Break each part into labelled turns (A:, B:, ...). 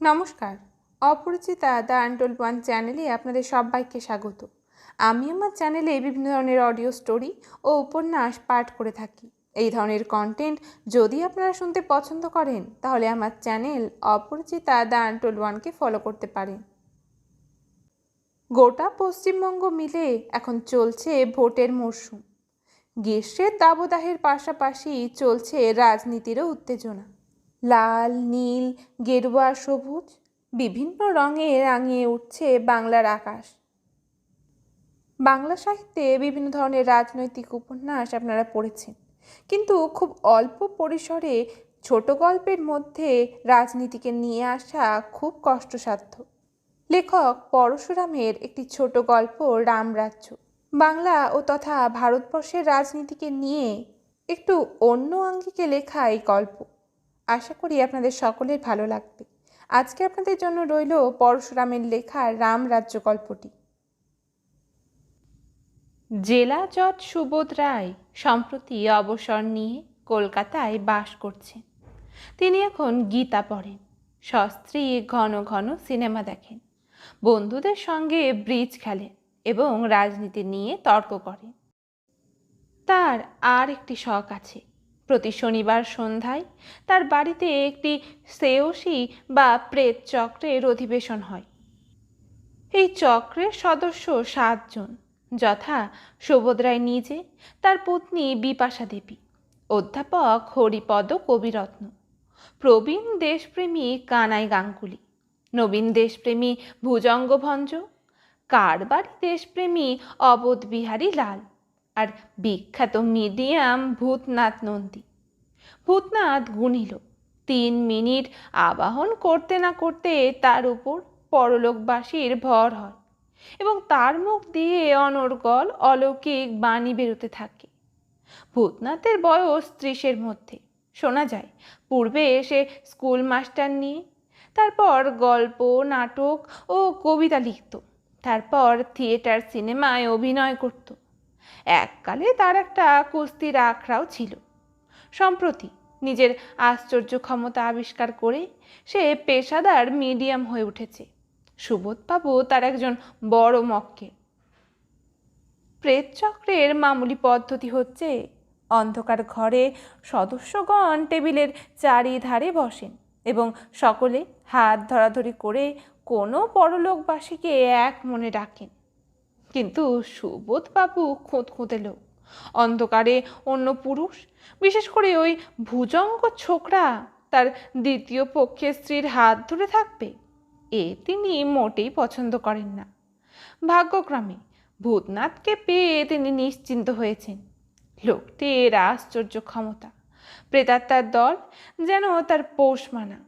A: নমস্কার। Aparichita the untold one চ্যানেলে আপনাদের সবাইকে স্বাগত। আমি আমার চ্যানেলে বিভিন্ন ধরনের অডিও স্টোরি ও উপন্যাস পাঠ করে থাকি। এই ধরনের কন্টেন্ট যদি আপনারা শুনতে পছন্দ করেন, তাহলে আমার চ্যানেল অপরিচিতা দ্য আনটোল্ড ওয়ানকে ফলো করতে পারেন। গোটা পশ্চিমবঙ্গ মিলে এখন চলছে ভোটের মরশুম। গ্রীষ্মের দাবদাহের পাশাপাশি চলছে রাজনীতিরও উত্তেজনা। লাল, নীল, গেরুয়া, সবুজ, বিভিন্ন রঙে রাঙিয়ে উঠছে বাংলার আকাশ। বাংলা সাহিত্যে বিভিন্ন ধরনের রাজনৈতিক উপন্যাস আপনারা পড়েছেন। কিন্তু খুব অল্প পরিসরে ছোট গল্পের মধ্যে রাজনীতিকে নিয়ে আসা খুব কষ্টসাধ্য। লেখক পরশুরামের একটি ছোট গল্প রামরাজ্য। বাংলা ও তথা ভারতবর্ষের রাজনীতিকে নিয়ে একটু অন্য আঙ্গিকে লেখা এই গল্প। আশা করি আপনাদের সকলের ভালো লাগবে। আজকে আপনাদের জন্য রইল পরশুরামের লেখা রামরাজ্য গল্পটি। জেলা জজ সুবোধ রায় সম্প্রতি অবসর নিয়ে কলকাতায় বাস করছেন। তিনি এখন গীতা পড়েন, সস্ত্রী ঘন ঘন সিনেমা দেখেন, বন্ধুদের সঙ্গে ব্রিজ খেলেন এবং রাজনীতি নিয়ে তর্ক করেন। তার আর একটি শখ আছে প্রতি শনিবার সন্ধ্যায় তার বাড়িতে একটি শ্রেয়সী বা প্রেত চক্রের অধিবেশন হয়। এই চক্রের সদস্য সাতজন, যথা সুভদ্রায় নিজে, তার পত্নী বিপাশা দেবী, অধ্যাপক হরিপদ কবিরত্ন, প্রবীণ দেশপ্রেমী কানাই গাঙ্গুলি, নবীন দেশপ্রেমী ভুজঙ্গভঞ্জ, কারবারি দেশপ্রেমী অবোধ বিহারী লাল আর বিখ্যাত মিডিয়াম ভূতনাথ নন্দী। ভূতনাথ গুনিল তিন মিনিট আবাহন করতে না করতে তার উপর পরলোকবাসীর ভর হয় এবং তার মুখ দিয়ে অনর্গল অলৌকিক বাণী বেরোতে থাকে। ভূতনাথের বয়স ত্রিশের মধ্যে। শোনা যায়, পূর্বে এসে স্কুল মাস্টার নিয়ে, তারপর গল্প, নাটক ও কবিতা লিখত, তারপর থিয়েটার, সিনেমায় অভিনয় করত। এককালে তার একটা কুস্তির আখড়াও ছিল। সম্প্রতি নিজের আশ্চর্য ক্ষমতা আবিষ্কার করে সে পেশাদার মিডিয়াম হয়ে উঠেছে। সুবোধবাবু তার একজন বড় মক্কে। প্রেতচক্রের মামুলি পদ্ধতি হচ্ছে, অন্ধকার ঘরে সদস্যগণ টেবিলের চারিধারে বসেন এবং সকলে হাত ধরাধরি করে কোনো পরলোকবাসীকে এক মনে ডাকেন। কিন্তু সুবোধবাবু খুঁতখুঁতে লোক। অন্ধকারে অন্য পুরুষ, বিশেষ করে ওই ভুজঙ্গ ছোকরা, তার দ্বিতীয় পক্ষের স্ত্রীর হাত ধরে থাকবে, এ তিনি মোটেই পছন্দ করেন না। ভাগ্যক্রমে ভূতনাথকে পেয়ে তিনি নিশ্চিন্ত হয়েছেন। লোকটির আশ্চর্য ক্ষমতা, প্রেতাত্মার দল যেন তার পোষ মানা।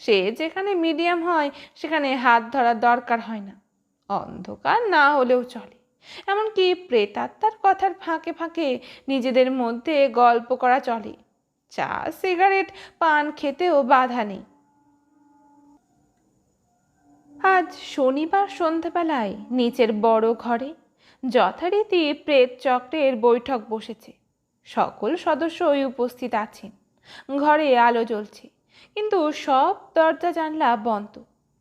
A: সে যেখানে মিডিয়াম হয়, সেখানে হাত ধরার দরকার হয় না। অন্ধকার না হলেও চলে। এমনকি প্রেতাত্মার কথার ফাঁকে ফাঁকে নিজেদের মধ্যে গল্প করা চলে। চা, সিগারেট, পান খেতেও বাধা নেই। আজ শনিবার সন্ধ্যাবেলায় নিচের বড় ঘরে যথারীতি প্রেত চক্রের বৈঠক বসেছে। সকল সদস্যই উপস্থিত আছেন। ঘরে আলো জ্বলছে, কিন্তু সব দরজা জানলা বন্ধ।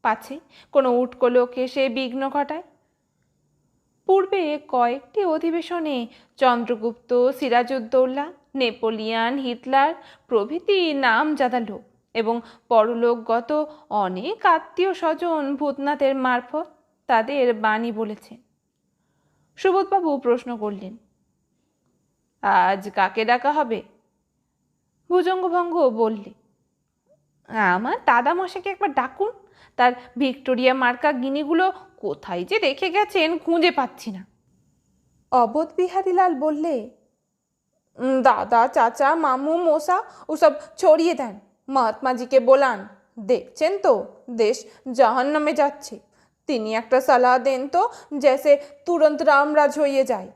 A: পাছে। কোনো উটকো লোক এসে বিঘ্ন ঘটায়। পূর্বে কয়েকটি অধিবেশনে চন্দ্রগুপ্ত, সিরাজউদ্দৌলা, নেপোলিয়ান, হিটলার প্রভৃতি নামজাদা লোক এবং পরলোকগত অনেক আত্মীয় স্বজন ভূতনাথের মারফত তাদের বাণী বলেছেন সুবোধবাবু প্রশ্ন করলেন, আজ কাকে ডাকা হবে? ভুজঙ্গভঙ্গ বললে আমার দাদামশাইকে একবার ডাকুন। তার ভিক্টোরিয়া মার্কা গিনিগুলো কোথায় যে রেখে গেছেন খুঁজে পাচ্ছি না। অবোধ বিহারীলাল বললে দাদা, চাচা, মামু, মশা, ওসব ছড়িয়ে দেন, মহাত্মাজিকে বলান। দেখছেন তো, দেশ জাহান্নামে যাচ্ছে। তিনি একটা সালাহ দেন তো, জেসে তুরন্ত রামরাজ হয়ে যায়।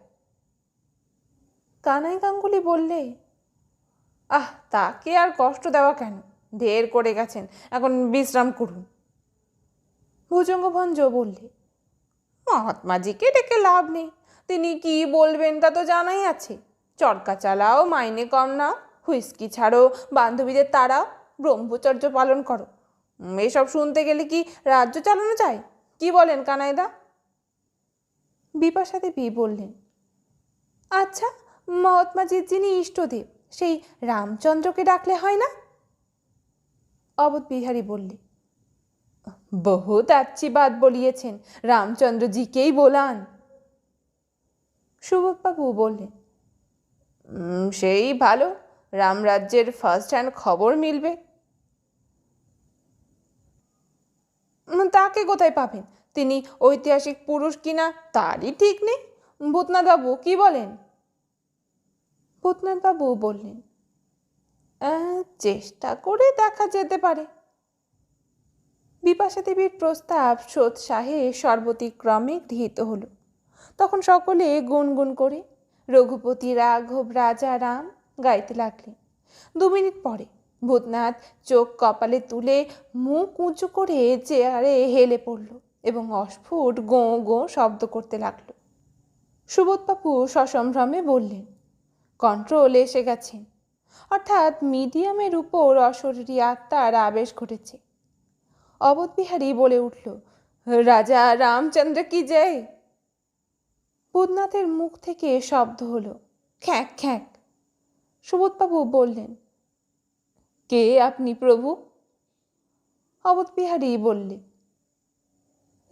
A: কানাই গাঙ্গুলি বললে, আহ, তাকে আর কষ্ট দেওয়া কেন? ঢের করে গেছেন। এখন বিশ্রাম করুন। ভুজঙ্গভঞ্জ বললে, মহাত্মাজিকে ডেকে লাভ নেই। তিনি কি বলবেন তা তো জানাই আছে। চরকা চালাও, মাইনে কম নাও, হুইস্কি ছাড়ো, বান্ধবীদের তাড়াও, ব্রহ্মচর্য পালন করো।
B: এসব শুনতে গেলে কি রাজ্য চালানো যায়? কি বলেন কানাইদা?
A: বিপাশা দেবী বললেন আচ্ছা মহাত্মাজির যিনি ইষ্টদেব, সেই রামচন্দ্রকে ডাকলে হয় না? অবধ বিহারী বললে বহুত আচ্ছি বাত বলিয়েছেন রামচন্দ্রজিকেই বলান। সুবোধবাবু বললেন
B: সেই ভালো রামরাজ্যের ফার্স্ট হ্যান্ড খবর মিলবে।
A: তাকে কোথায় পাবেন? তিনি ঐতিহাসিক পুরুষ কিনা তারই ঠিক নেই? ভূতনাথবাবু কি বলেন? ভূতনাথবাবু বললেন "আহ, চেষ্টা করে দেখা যেতে পারে। বিপাশা দেবীর প্রস্তাব সোৎসাহে সর্বতিক্রমে গৃহীত হলো। তখন সকলে গুনগুন করে রঘুপতি, রাঘব, রাজা, রাম গাইতে লাগলেন। দু মিনিট পরে ভূতনাথ চোখ কপালে তুলে মুখ উঁচু করে চেয়ারে হেলে পড়ল এবং অস্ফুট গোঁ গোঁ শব্দ করতে লাগল। সুবোধবাবু সসম্ভ্রমে বললেন, কন্ট্রোল এসে গেছেন অর্থাৎ মিডিয়ামের উপর অশরীরী আত্মার আবেশ ঘটেছে অবধবিহারী বলে উঠল রাজা রামচন্দ্র কি জয় বুধনাথের মুখ থেকে শব্দ হলো খ্যাঁক খ্যাঁক সুবোধবাবু বললেন কে আপনি প্রভু অবধবিহারী বললে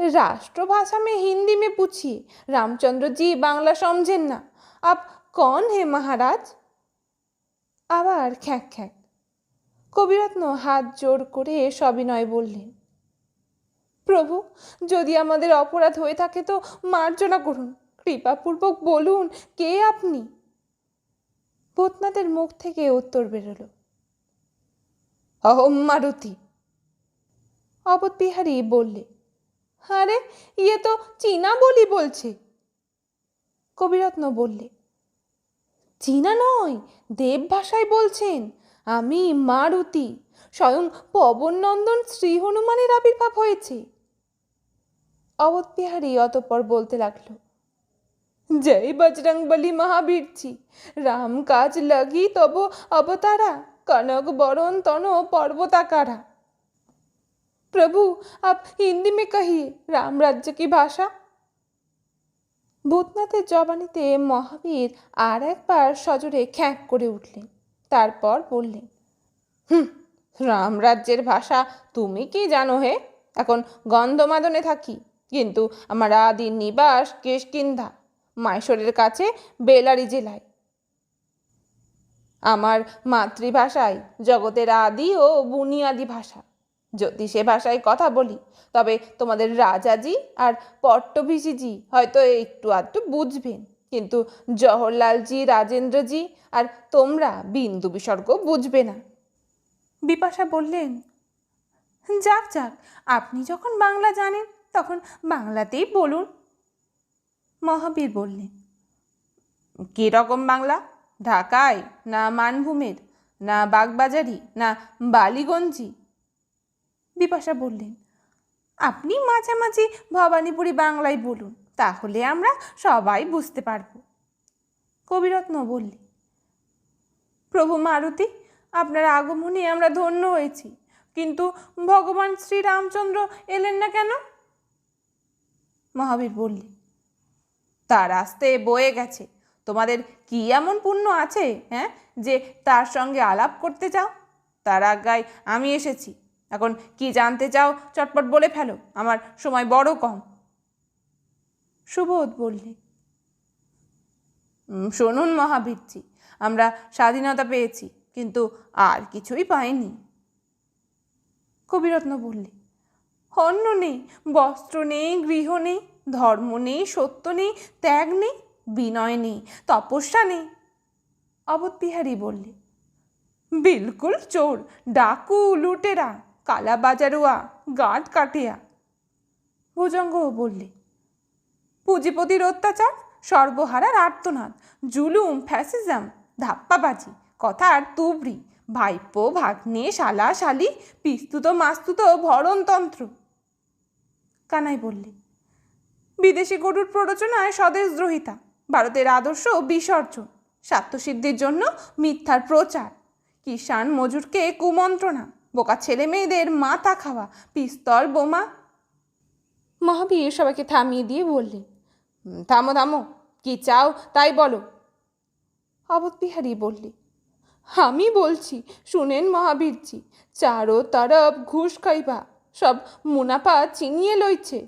A: राष्ट्रभाषा में हिंदी में पूछिए रामचंद्र जी बांग्ला समझेन ना आप कौन है महाराज আবার খ্যাঁক খ্যাঁক। কবিরত্ন হাত জোর করে সবিনয় বললেন, প্রভু, যদি আমাদের অপরাধ হয়ে থাকে তো মার্জনা করুন, কৃপাপূর্বক বলুন কে আপনি? ভূতনাথের মুখ থেকে উত্তর বেরোলো, অহম মারুতি। অবধবিহারী বললে, আরে ইয়ে তো চীনা বলি বলছে। কবিরত্ন বললে চীনা নয় দেব ভাষায় বলছেন আমি মারুতি স্বয়ং পবননন্দন শ্রী হনুমানের আবির্ভাব হয়েছে অবধ বিহারী অতঃপর বলতে লাগলো জয় বজরং বলি মহাবীরজি রাম কাজ লাগি তব অবতারা কনক বরণ তন पर्वताकारा प्रभु आप हिंदी में कहिए राम राज्य की भाषा ভূতনাথের জবানিতে মহাবীর আর একবার সজোরে খ্যাঁক করে উঠলেন। তারপর বললেন, হুম রামরাজ্যের ভাষা তুমি কি জানো হে? এখন গন্ধমাদনে থাকি, কিন্তু আমার আদি নিবাস কেশকিন্ধা মাইশোরের কাছে বেলারি জেলায়। আমার মাতৃভাষাই জগতের আদি ও বুনিয়াদি ভাষা। যদি সে ভাষায় কথা বলি, তবে তোমাদের রাজাজি আর পট্টভিষিজি হয়তো একটু আধটু বুঝবেন। কিন্তু জওহরলালজি, রাজেন্দ্রজি আর তোমরা বিন্দু বিসর্গ বুঝবে না। বিপাশা বললেন, যাক যাক, আপনি যখন বাংলা জানেন, তখন বাংলাতেই বলুন। মহাবীর বললেন কীরকম বাংলা? ঢাকায় না মানভূমের, না বাগবাজারি, না বালিগঞ্জি বিপাশা বললেন, আপনি মাঝামাঝি ভবানীপুরি বাংলায় বলুন, তাহলে আমরা সবাই বুঝতে পারব। কবিরত্ন বললে প্রভু মারুতি, আপনার আগমনে আমরা ধন্য হয়েছি, কিন্তু ভগবান শ্রী রামচন্দ্র এলেন না কেন? মহাবীর বললে তার আসতে বয়ে গেছে। তোমাদের কি এমন পুণ্য আছে হ্যাঁ যে তার সঙ্গে আলাপ করতে চাও তার আজ্ঞায় আমি এসেছি। এখন কি জানতে চাও চটপট বলে ফেলো আমার সময় বড় কম। সুবোধ বললে "উম, শুনুন মহাবীরজি আমরা স্বাধীনতা পেয়েছি কিন্তু আর কিছুই পাইনি। কবিরত্ন বললে অন্ন নেই বস্ত্র নেই গৃহ নেই ধর্ম নেই সত্য নেই ত্যাগ নেই বিনয় নেই তপস্যা নেই। অবধবিহারী বললে বিলকুল চোর ডাকু লুটেরা কালা বাজারুয়া গাঁট কাটিয়া। ভুজঙ্গ বললে, পুঁজিপতির অত্যাচার, সর্বহারার আর্তনাদ, জুলুম, ফ্যাসিজম, ধাপ্পাবাজি কথার তুবড়ি, ভাইপো, ভাগ্নে, শালা, শালি, পিস্তুত, মাস্তুত, ভরণতন্ত্র। কানাই বললে, বিদেশি গরুর প্ররোচনায় স্বদেশদ্রোহিতা ভারতের আদর্শ বিসর্জন, স্বার্থসিদ্ধির জন্য মিথ্যার প্রচার, কিষাণ মজুরকে কুমন্ত্রণা।
B: বোকা ছেলে মেয়েদের মাথা খাওয়া, পিস্তল, বোমা।
A: মহাবীর সবাইকে থামিয়ে দিয়ে বললেন
B: থামো থামো, কি চাও তাই বলো।
A: অবধ বিহারী বললে, আমি বলছি, শুনেন মহাবীরজি, চারো তরফ ঘুষ খাইবা, সব মুনাফা চিনিয়ে লইছে।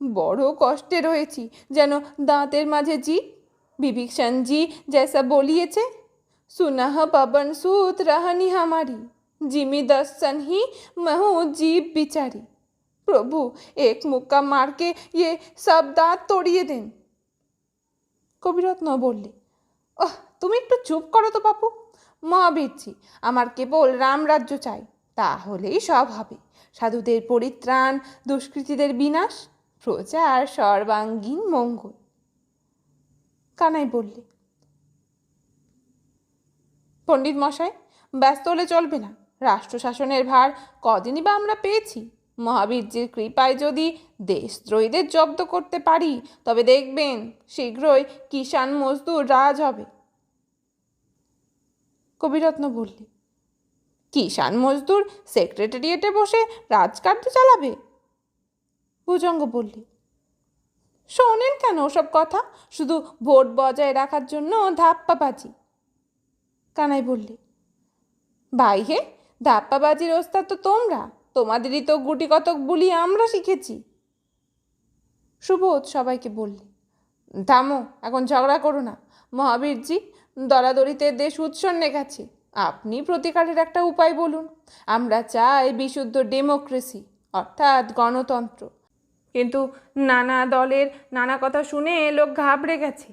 A: বড় কষ্টে রয়েছি যেন দাঁতের মাঝে জি বিভীষণজি জেসা বলিয়েছে, সুনাহ পবন সুত রাহানি হামারি। जिमी दर्शन ही महू जीव बिचारी प्रभु एक मुक्का मार के ये सब दांत तोड़िए देन কবিরত্ন বললে ওহ তুমি একটু চুপ করো তো বাপু মহাবীরজি আমার কেবল রামরাজ্য চাই তাহলেই সব হবে সাধুদের পরিত্রাণ দুষ্কৃতীদের বিনাশ প্রচার সর্বাঙ্গীন মঙ্গল কানাই বললে পণ্ডিত মশাই ব্যস্ত হলে চলবে না রাষ্ট্র শাসনের ভার কদিনই বা আমরা পেয়েছি? মহাবীর্যের কৃপায় যদি দেশদ্রোহীদের জব্দ করতে পারি, তবে দেখবেন শীঘ্রই কিষাণ মজদুর রাজ হবে। কবিরত্ন বললে, কিষাণ মজদুর সেক্রেটারিয়েটে বসে রাজকার্য চালাবে? ভুজঙ্গ বললে, শোনেন কেন ওসব কথা? শুধু ভোট বজায় রাখার জন্য ধাপ্পা ধাপ্পাবাজি। কানাই বললে ভাই হে ধাপ্পাবাজির ওস্তাদ তো তোমরা। তোমাদেরই তো গুটি কতক বুলি আমরা শিখেছি। সুবোধ সবাইকে বললে, থামো, এখন ঝগড়া করো না। মহাবীরজি, দরাদরিতে দেশ উৎসন্নে গেছে আপনি প্রতিকারের একটা উপায় বলুন। আমরা চাই বিশুদ্ধ ডেমোক্রেসি, অর্থাৎ গণতন্ত্র। কিন্তু নানা দলের নানা কথা শুনে লোক ঘাবড়ে গেছে।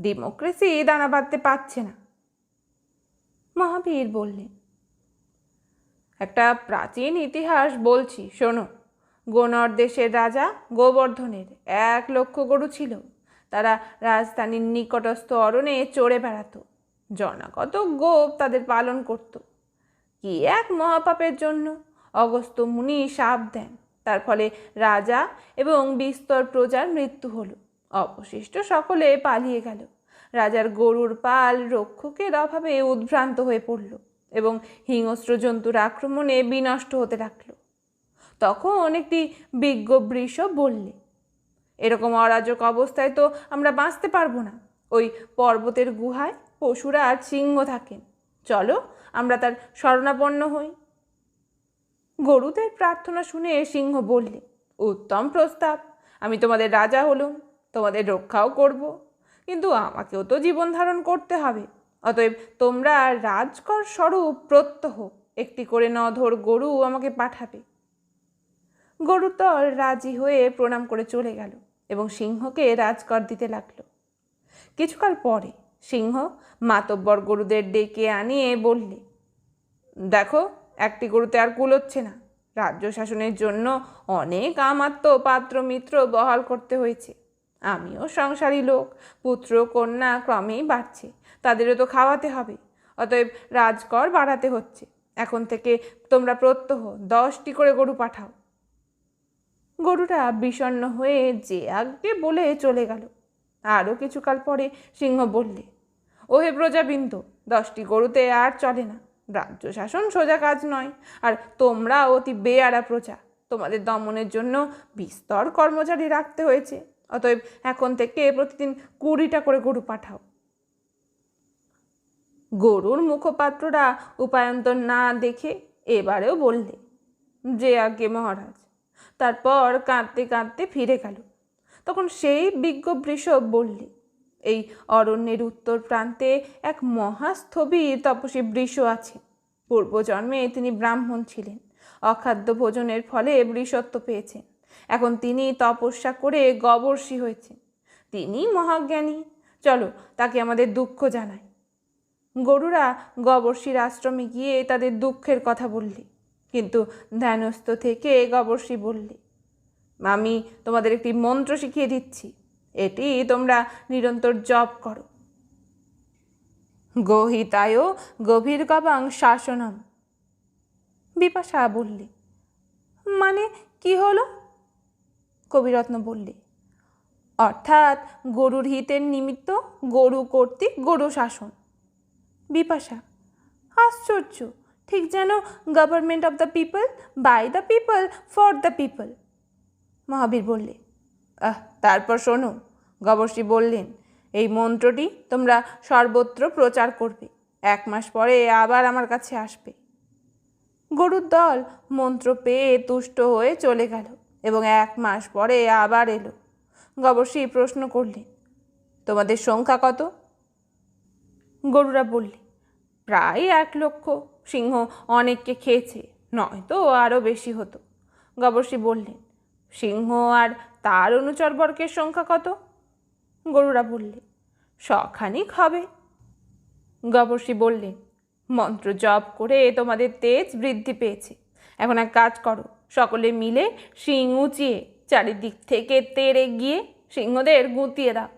A: ডেমোক্রেসি দানা বাঁধতে পারছে না। মহাবীর বললেন একটা প্রাচীন ইতিহাস বলছি, শোনো। গোনর দেশের রাজা গোবর্ধনের এক লক্ষ গরু ছিল। তারা রাজধানীর নিকটস্থ অরণে চড়ে বেড়াতো। জনাগত গোপ তাদের পালন করত। কি এক মহাপাপের জন্য? অগস্ত মুনি শাপ দেন। তার ফলে রাজা এবং বিস্তর প্রজার মৃত্যু হলো। অবশিষ্ট সকলে পালিয়ে গেল। রাজার গরুর পাল রক্ষকের অভাবে উদ্ভ্রান্ত হয়ে পড়ল। এবং হিংস্র জন্তুর আক্রমণে বিনষ্ট হতে লাগল তখন একটি বিজ্ঞ বৃষ বললে, এরকম অরাজক অবস্থায় তো আমরা বাঁচতে পারব না। ওই পর্বতের গুহায় পশুরা আর সিংহ থাকেন চলো, আমরা তার শরণাপন্ন হই। গরুদের প্রার্থনা শুনে সিংহ বললে, উত্তম প্রস্তাব, আমি তোমাদের রাজা হলুম, তোমাদের রক্ষাও করব, কিন্তু আমাকেও তো জীবন ধারণ করতে হবে। অতএব তোমরা রাজকর স্বরূপ প্রত্যহ। একটি করে নধর গরু আমাকে পাঠাবে। গরুতল রাজি হয়ে প্রণাম করে চলে গেল এবং সিংহকে রাজকর দিতে লাগল। কিছুকাল পরে সিংহ মাতব্বর গরুদের ডেকে আনিয়ে বললে, দেখো, একটি গরুতে আর কুলোচ্ছে না। রাজ্য শাসনের জন্য অনেক আমাত্ম পাত্র মিত্র বহাল করতে হয়েছে। আমিও সংসারী লোক, পুত্র, কন্যা ক্রমেই বাড়ছে, তাদেরও তো খাওয়াতে হবে, অতএব রাজকর বাড়াতে হচ্ছে। এখন থেকে তোমরা প্রত্যহ দশটি করে গরু পাঠাও। গরুটা বিষণ্ণ হয়ে যে আগে বলে চলে গেল। আরও কিছুকাল পরে সিংহ বললে, ওহে প্রজাবৃন্দ, দশটি গরুতে আর চলে না। রাজ্য শাসন সোজা কাজ নয়, আর তোমরা অতি বেয়ারা প্রজা। তোমাদের দমনের জন্য বিস্তর কর্মচারী রাখতে হয়েছে। অতএব এখন থেকে প্রতিদিন কুড়িটা করে গরু পাঠাও। গরুর মুখপাত্ররা উপায়ন্তর না দেখে এবারেও বললে, যে আগে মহারাজ। তারপর কাঁদতে কাঁদতে ফিরে গেল। তখন সেই বিজ্ঞ বৃষভ বললে, এই অরণ্যের উত্তর প্রান্তে এক মহাস্থবির তপসী বৃষ আছে। পূর্বজন্মে তিনি ব্রাহ্মণ ছিলেন। অখাদ্য ভোজনের ফলে বৃষত্ব পেয়েছেন। এখন তিনি তপস্যা করে গবর্ষী হয়েছেন। তিনি মহাজ্ঞানী। চলো, তাকে আমাদের দুঃখ জানাই। গরুরা গবর্ষীর আশ্রমে গিয়ে তাদের দুঃখের কথা বললে, কিন্তু ধ্যানস্থ থেকে গবর্ষী বললে আমি তোমাদের একটি মন্ত্র শিখিয়ে দিচ্ছি। এটি তোমরা নিরন্তর জপ করো। গহিতায় গভীর গবাং শাসনম। বিপাশা বললে মানে কি হলো? কবিরত্ন বললে, অর্থাৎ গরুর হিতের নিমিত্ত গরু কর্তৃক গরু শাসন। বিপাশা, আশ্চর্য! ঠিক যেন government of the people by the people for the people Mahavir বললে,
B: আহ, তারপর শোনো, গবর্ষী বললেন, এই মন্ত্রটি তোমরা সর্বত্র প্রচার করবে, এক মাস পরে আবার আমার কাছে আসবে। গরুর দল মন্ত্র পেয়ে তুষ্ট হয়ে চলে গেল। এবং এক মাস পরে আবার এলো। গবর্ষী প্রশ্ন করলেন তোমাদের সংখ্যা কত?
A: গরুরা বললে, প্রায় এক লক্ষ। সিংহ অনেককে খেয়েছে, নয়তো আরও বেশি হতো।
B: গবর্ষী বললেন সিংহ আর তার অনুচরবর্গের সংখ্যা কত?
A: গরুরা বললে, শখানিক হবে।
B: গবর্ষী বললেন মন্ত্র জপ করে তোমাদের তেজ বৃদ্ধি পেয়েছে। এখন এক কাজ করো সকলে মিলে শিং উঁচিয়ে চারিদিক থেকে তেড়ে গিয়ে সিংহদের গুঁতিয়ে দাও।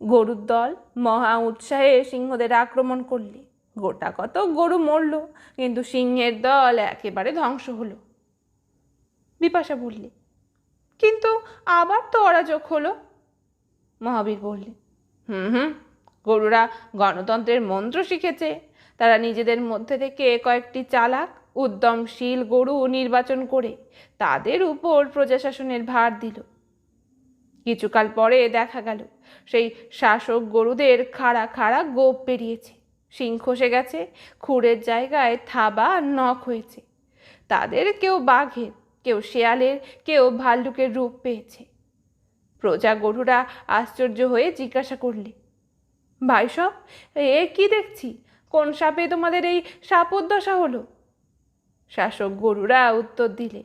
B: গরুর দল মহা উৎসাহে সিংহদের আক্রমণ করলে। গোটা কত গরু মরল, কিন্তু সিংহের দল একেবারে ধ্বংস হলো।
A: বিপাশা বললে, কিন্তু আবার তো অরাজক হলো?
B: মহাবীর বললেন হুম হুম, গরুরা গণতন্ত্রের মন্ত্র শিখেছে। তারা নিজেদের মধ্যে থেকে কয়েকটি চালাক উদ্যমশীল গরু নির্বাচন করে তাদের উপর প্রজাশাসনের ভার দিল। কিছুকাল পরে দেখা গেল, সেই শাসক গরুদের খাড়া খাড়া গোপ পেরিয়েছে। শিং খসে গেছে, খুঁড়ের জায়গায় থাবা নখ হয়েছে। তাদের কেউ বাঘের, কেউ শেয়ালের, কেউ ভাল্লুকের রূপ পেয়েছে। প্রজা গরুরা আশ্চর্য হয়ে জিজ্ঞাসা করলে ভাইসব এ কি দেখছি? কোন সাপে তোমাদের এই সাপোদ্দশা হলো? শাসক গরুরা উত্তর দিলে,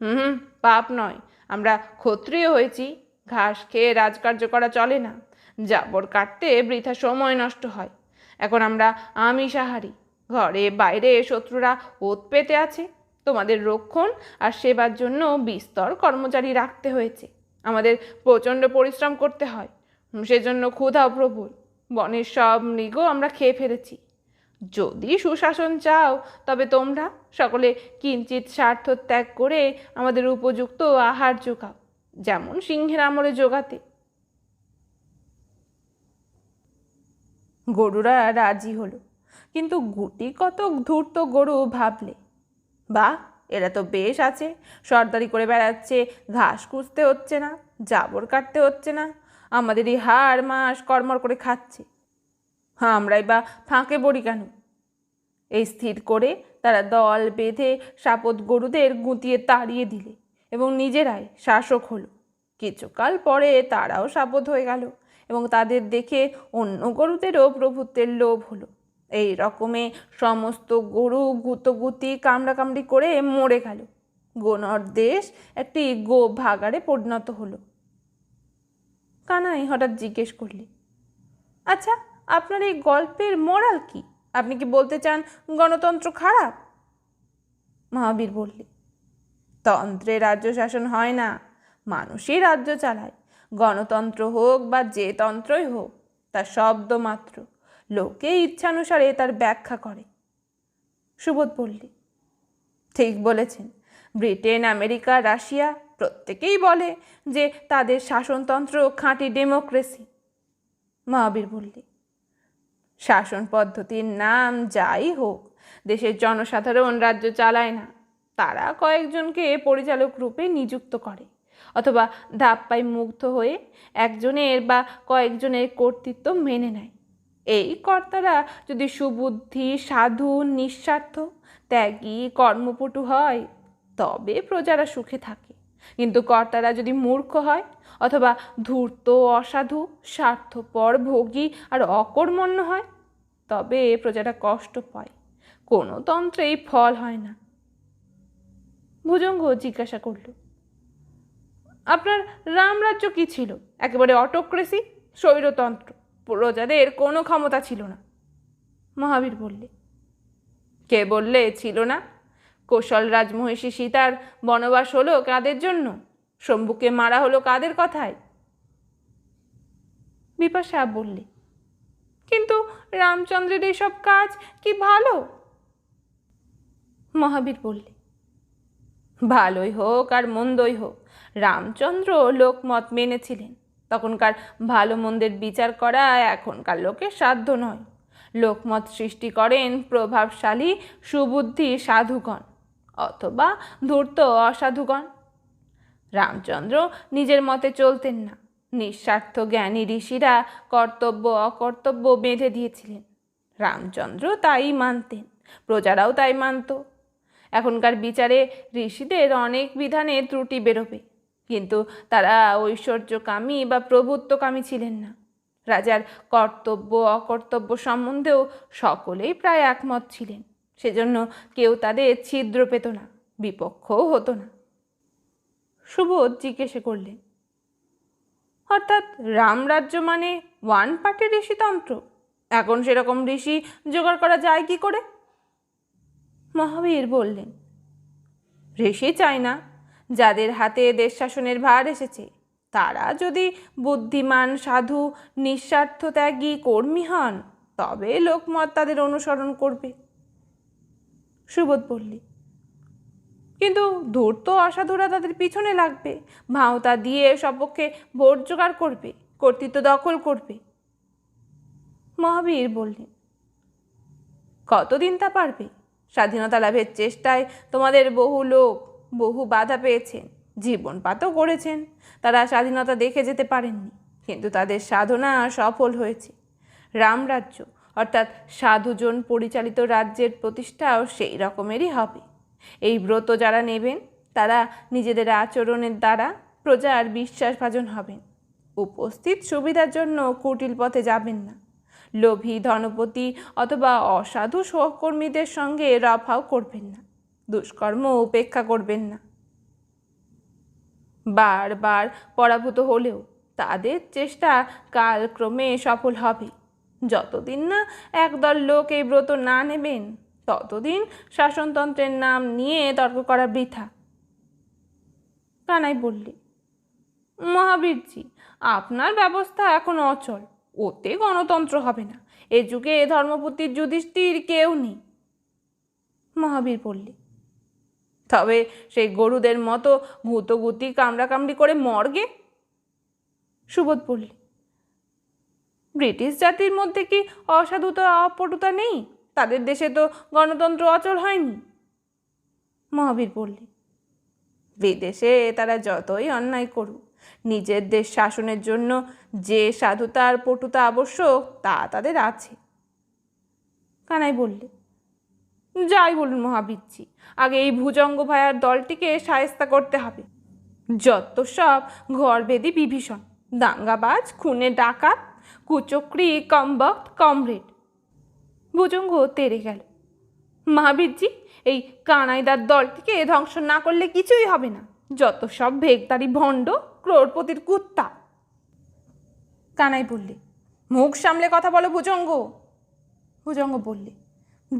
B: হুম পাপ নয়, আমরা ক্ষত্রিয় হয়েছি, ঘাস খেয়ে রাজকার্য করা চলে না, জাবর কাটতে বৃথা সময় নষ্ট হয়, এখন আমরা আমিষাহারি ঘরে বাইরে শত্রুরা ওত পেতে আছে, তোমাদের রক্ষণ আর সেবার জন্য বিস্তর কর্মচারী রাখতে হয়েছে, আমাদের প্রচণ্ড পরিশ্রম করতে হয়, সেজন্য ক্ষুধাও প্রবল, বনের সব মৃগ আমরা খেয়ে ফেলেছি যদি সুশাসন চাও, তবে তোমরা সকলে কিঞ্চিত স্বার্থ ত্যাগ করে আমাদের উপযুক্ত আহার যোগাও যেমন সিংহের আমলে যোগাতে গরুরা রাজি হলো, কিন্তু গুটি কত ধূর্ত গরু ভাবলে, বা, এরা তো বেশ আছে, সর্দারি করে বেড়াচ্ছে, ঘাস খুঁজতে হচ্ছে না, জাবর কাটতে হচ্ছে না আমাদের এই হাড়, মাস, কর্মর করে খাচ্ছে। আমরাই বা ফাঁকে পড়ি কেন? এই স্থির করে তারা দল বেঁধে সাপদ গরুদের গুঁতিয়ে তাড়িয়ে দিলে এবং নিজেরাই শাসক হলো। কিছুকাল পরে তারাও সাপদ হয়ে গেল এবং তাদের দেখে অন্য গরুদেরও প্রভুত্বের লোভ হলো। এই রকমে সমস্ত গরু গুতগুতি, কামড়াকামড়ি করে মরে গেল। গোনর দেশ একটি গো ভাগাড়ে পরিণত হলো। কানাই হঠাৎ জিজ্ঞেস করলে আচ্ছা আপনার এই গল্পের মোরাল কি? আপনি কি বলতে চান গণতন্ত্র খারাপ? মহাবীর বললে, তন্ত্রে রাজ্য শাসন হয় না, মানুষই রাজ্য চালায়। গণতন্ত্র হোক বা যে তন্ত্রই হোক, তার শব্দ মাত্র। লোকে ইচ্ছানুসারে তার ব্যাখ্যা করে। সুবোধ বললে, ঠিক বলেছেন। ব্রিটেন, আমেরিকা, রাশিয়া প্রত্যেকেই বলে যে তাদের শাসনতন্ত্র খাঁটি ডেমোক্রেসি। মহাবীর বললে শাসন পদ্ধতির নাম যাই হোক, দেশের জনসাধারণ রাজ্য চালায় না। তারা কয়েকজনকে পরিচালক রূপে নিযুক্ত করে অথবা ধাপ্পায় মুগ্ধ হয়ে একজনের বা কয়েকজনের কর্তৃত্ব মেনে নেয়। এই কর্তারা যদি সুবুদ্ধি, সাধু, নিঃস্বার্থ, ত্যাগী, কর্মপটু হয়, তবে প্রজারা সুখে থাকে। কিন্তু কর্তারা যদি মূর্খ হয় অথবা ধূর্ত, অসাধু, স্বার্থপর, ভোগী আর অকর্মণ্য হয় তবে প্রজারা কষ্ট পায়। কোনো তন্ত্রেই ফল হয় না। ভুজঙ্গ জিজ্ঞাসা করল, আপনার রামরাজ্য কি ছিল? একেবারে অটোক্রেসি স্বৈরতন্ত্র, প্রজাদের কোনো ক্ষমতা ছিল না। মহাবীর বললে, কে বললে ছিল না? কৌশল রাজমহিষী সীতার বনবাস হলো কাদের জন্য? শম্ভুকে মারা হলো কাদের কথায়? বিপাশা বললে কিন্তু রামচন্দ্রের এইসব কাজ কি ভালো? মহাবীর বললে, ভালোই হোক আর মন্দই হোক। রামচন্দ্র লোকমত মেনেছিলেন। তখনকার ভালো মন্দের বিচার করা এখনকার লোকের সাধ্য নয়। লোকমত সৃষ্টি করেন প্রভাবশালী, সুবুদ্ধি সাধুগণ অথবা ধূর্ত অসাধুগণ। রামচন্দ্র নিজের মতে চলতেন না। নিঃস্বার্থ জ্ঞানী ঋষিরা কর্তব্য অকর্তব্য বেঁধে দিয়েছিলেন। রামচন্দ্র তাই মানতেন, প্রজারাও তাই মানত। এখনকার বিচারে ঋষিদের অনেক বিধানে ত্রুটি বেরোবে, কিন্তু তারা ঐশ্বর্যকামী বা প্রভুত্বকামী ছিলেন না। রাজার কর্তব্য অকর্তব্য সম্বন্ধেও সকলেই প্রায় একমত ছিলেন, সেজন্য কেউ তাদের ছিদ্র পেত না, বিপক্ষও হতো না। সুবোধ জিজ্ঞেসে করলেন অর্থাৎ রামরাজ্য মানে ওয়ান পার্টি ঋষিতন্ত্র। এখন সেরকম ঋষি জোগাড় করা যায় কি করে? মহাবীর বললেন, ঋষি চাই না, যাদের হাতে দেশ শাসনের ভার এসেছে, তারা যদি বুদ্ধিমান, সাধু, নিঃস্বার্থ ত্যাগী কর্মী হন, তবে লোকমত তাদের অনুসরণ করবে। সুবোধ বললি কিন্তু ধূর্ত অসাধুরা তাদের পিছনে লাগবে। ভাওতা দিয়ে সপক্ষে ভোট জোগাড় করবে, কর্তৃত্ব দখল করবে। মহাবীর বললেন, কতদিন তা পারবে? স্বাধীনতা লাভের চেষ্টায় তোমাদের বহু লোক বহু বাধা পেয়েছেন জীবনপাতও করেছেন তারা স্বাধীনতা দেখে যেতে পারেননি, কিন্তু তাদের সাধনা সফল হয়েছে। রামরাজ্য অর্থাৎ সাধুজন পরিচালিত রাজ্যের প্রতিষ্ঠাও সেই রকমেরই হবে। এই ব্রত যারা নেবেন, তারা নিজেদের আচরণের দ্বারা প্রজার বিশ্বাসভাজন হবেন। উপস্থিত সুবিধার জন্য কুটিল পথে যাবেন না। লোভী ধনপতি অথবা অসাধু সহকর্মীদের সঙ্গে রফাও করবেন না। দুষ্কর্ম উপেক্ষা করবেন না। বারবার পরাভূত হলেও তাদের চেষ্টা কালক্রমে সফল হবে। যতদিন না একদল লোক এই ব্রত না নেবেন ততদিন শাসনতন্ত্রের নাম নিয়ে তর্ক করা বৃথা। কানাই বললে, মহাবীরজি, আপনার ব্যবস্থা এখন অচল, ওতে গণতন্ত্র হবে না। এ যুগে এ ধর্মপতির যুধিষ্ঠির কেউ নেই। মহাবীর বললে, তবে সেই গরুদের মতো ভূতগুতি কামড়াকামড়ি করে মর্গে? সুবোধ বললে, ব্রিটিশ জাতির মধ্যে কি অসাধুতা, অপটুতা নেই? তাদের দেশে তো গণতন্ত্র অচল হয়নি। মহাবীর বললে বিদেশে তারা যতই অন্যায় করুক, নিজের দেশ শাসনের জন্য যে সাধুতা আর পটুতা আবশ্যক, তা তাদের আছে। কানাই বললে যাই বলুন মহাবীরজি, আগে এই ভুজঙ্গ ভায়ার দলটিকে সায়স্তা করতে হবে। যত সব ঘরবেদি বিভীষণ, দাঙ্গাবাজ, খুনে ডাকাত, কুচক্রি, কমবক্ত, কমরেড ভুজঙ্গ তেরে গেল। মহাবীরজি, এই কানাইদার দলটিকে ধ্বংস না করলে কিছুই হবে না। যত সব ভেগদারি ভণ্ড ক্রোড়পতির কুত্তা। কানাই বললে, মুখ সামলে কথা বলো ভুজঙ্গ। ভুজঙ্গ বললে,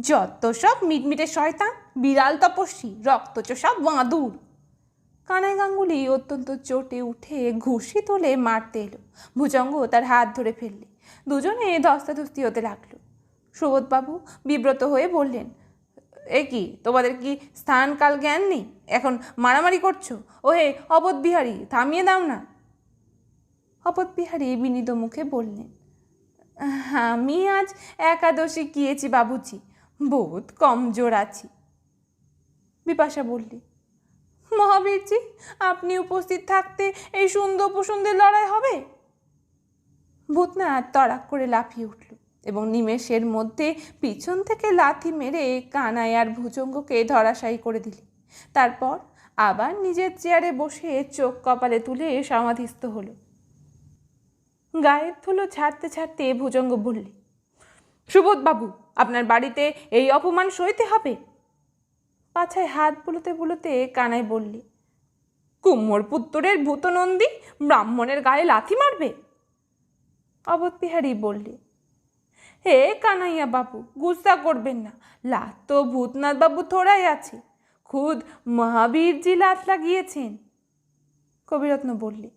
B: যত সব মিটমিটে শয়তান, বিড়াল তপস্বী রক্তচোষা বাঁদুর কানাই গাঙ্গুলি অত্যন্ত চটে উঠে ঘুষি তোলে মারতে এলো। ভুজঙ্গ তার হাত ধরে ফেললে। দুজনে ধস্তাধস্তি হতে লাগল। সুবোধবাবু বিব্রত হয়ে বললেন, এ কি, তোমাদের কি স্থান কাল জ্ঞান নেই? এখন মারামারি করছ? ওহে, অবধ বিহারী, থামিয়ে দাও না। অবধ বিহারী বিনীত মুখে বললেন, আমি আজ একাদশী গিয়েছি বাবুজি, বহুত কমজোর আছি। বিপাশা বললি মহাবীরজি, আপনি উপস্থিত থাকতে এই সুন্দর প্রসন্দের লড়াই হবে? ভূতনাথ তড়াক করে লাফিয়ে উঠল। এবং নিমেষের মধ্যে পিছন থেকে লাথি মেরে কানাই আর ভুজঙ্গকে ধরাশায়ী করে দিলে। তারপর আবার নিজের চেয়ারে বসে চোখ কপালে তুলে সমাধিস্থ হলো। গায়ের ধুলো ছাড়তে ছাড়তে ভুজঙ্গ বললে সুবোধ বাবু আপনার বাড়িতে এই অপমান সইতে হবে? পাছায় হাত বুলোতে বুলোতে কানায় বললে কুম্মর পুত্তরের ভূতনন্দী ব্রাহ্মণের গায়ে লাথি মারবে? অবধ বিহারী বললে হে কানাইয়া বাবু গুস্সা করবেন না। লাত তো ভূতনাথ বাবু থোড়াই আছে। খুদ মহাবীরজি লাত লাগিয়েছেন। কবিরত্ন বললে,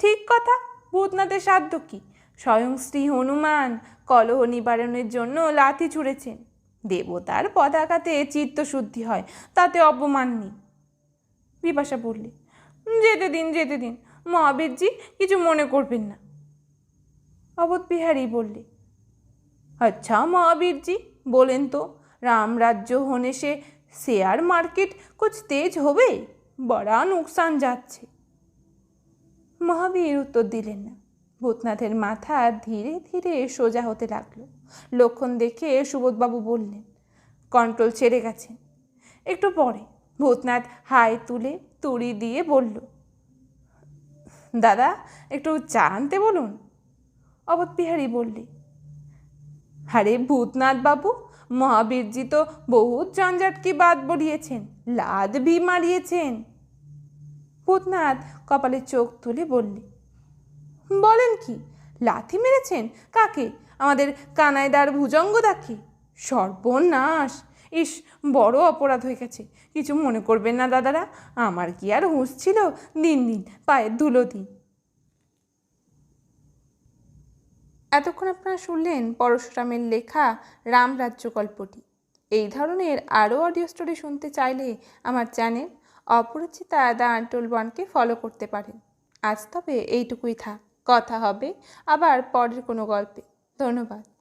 B: ঠিক কথা, ভূতনাথের সাধ্য কি? স্বয়ং শ্রী হনুমান কলহ নিবারণের জন্য লাথি ছুঁড়েছেন। দেবতার পতাকাতে চিত্তশুদ্ধি হয়, তাতে অপমান নেই। বিপাশা বললে, যেতে দিন যেতে দিন মহাবীরজি কিছু মনে করবেন না। অবধ বিহারী বললে अच्छा महावीर जी बोलें तो राम राज्य होने से शेयर मार्केट कुछ तेज হবে বড়া নুকসান যাচ্ছে মহাবীর উত্তর দিলেন না ভূতনাথের মাথা ধীরে ধীরে সোজা হতে লাগলো লক্ষণ দেখে সুবোধবাবু বললেন কন্ট্রোল ছেড়ে গেছে একটু পরে ভূতনাথ হাই তুলে তুড়ি দিয়ে বলল দাদা একটু চা আনতে বলুন অবধ বিহারী বললে আরে ভূতনাথ বাবু, মহাবীরজি তো বহুত ঝঞ্ঝাট কি বাদ বলিয়েছেন লাদ ভি মারিয়েছেন। ভূতনাথ কপালে চোখ তুলে বললে, বলেন কি, লাথি মেরেছেন কাকে? আমাদের কানাইদার ভুজঙ্গ দাকে? সর্বনাশ, ইস, বড় অপরাধ হয়ে গেছে, কিছু মনে করবেন না দাদারা, আমার কি আর হুঁশ ছিল দিন দিন পায়ের ধুলো দিন
A: এতক্ষণ আপনারা শুনলেন পরশুরামের লেখা রামরাজ্য গল্পটি। এই ধরনের আরও অডিও স্টোরি শুনতে চাইলে আমার চ্যানেল অপরিচিতা দ্য আন্টোল ওয়ানকে ফলো করতে পারেন। আজ তবে এইটুকুই থাক। কথা হবে আবার পরের কোনো গল্পে। ধন্যবাদ।